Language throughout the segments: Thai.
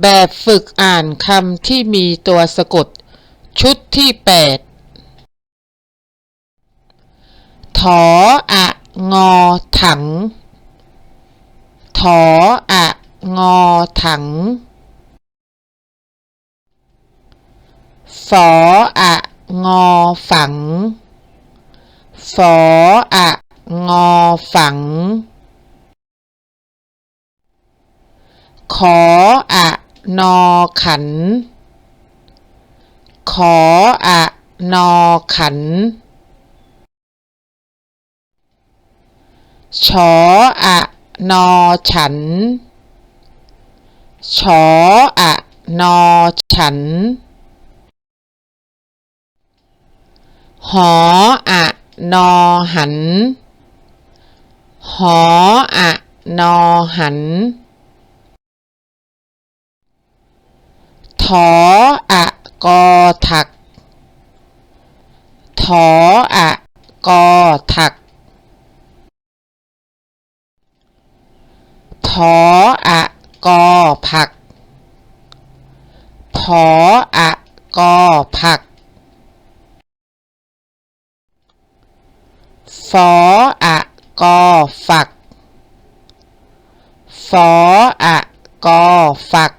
แบบฝึกอ่านคำที่มีตัวสะกด ชุดที่แปดถออะงอถัง ถออะงอถัง ฝออะงอฝัง ฝออะงอฝัง ขออะ นอขัน ขออะนอขัน ชออะนอฉัน ชออะนอฉัน หออะนอหัน หออะนอหัน ถออะกอถัก ถออะกอถัก ถออะกอผัก ถออะกอผักฟออะกอฝักฟออะกอฝัก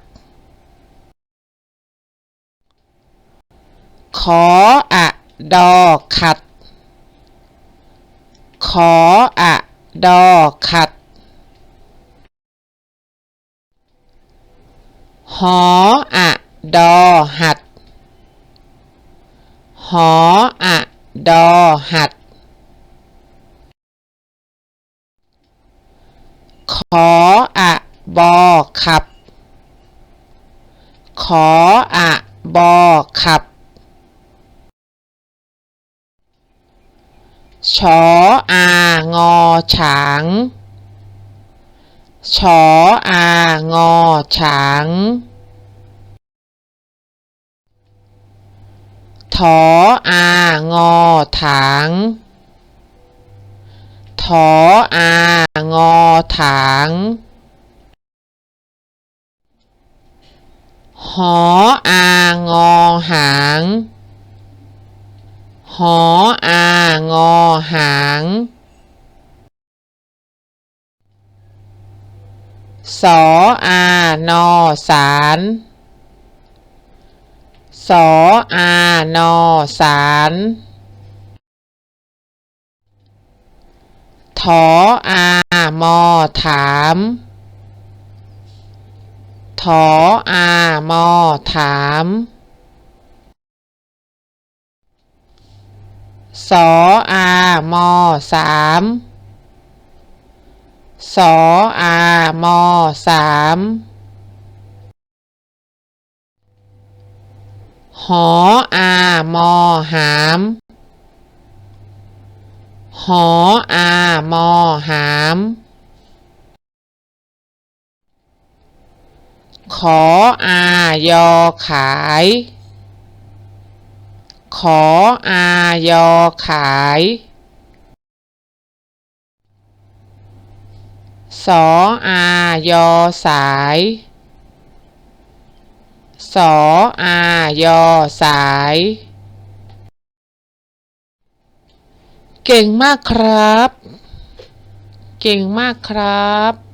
ออะดอขัด ขออะดอขัด หออะดอหัด หออะดอหัด ขออะบอขับ ขออะบอขับ ชออางอฉางชออางอฉางถออางอถางถออางอถางหออางอหางหออางอ หางสออานอสารสออานอสารถออามอถามถออามอถามสออา มสามสออามอสามหออามอหามหออามอหามขออายอขาย ขออายอขาย สออายอสายสออายอสาย เก่งมากครับ เก่งมากครับ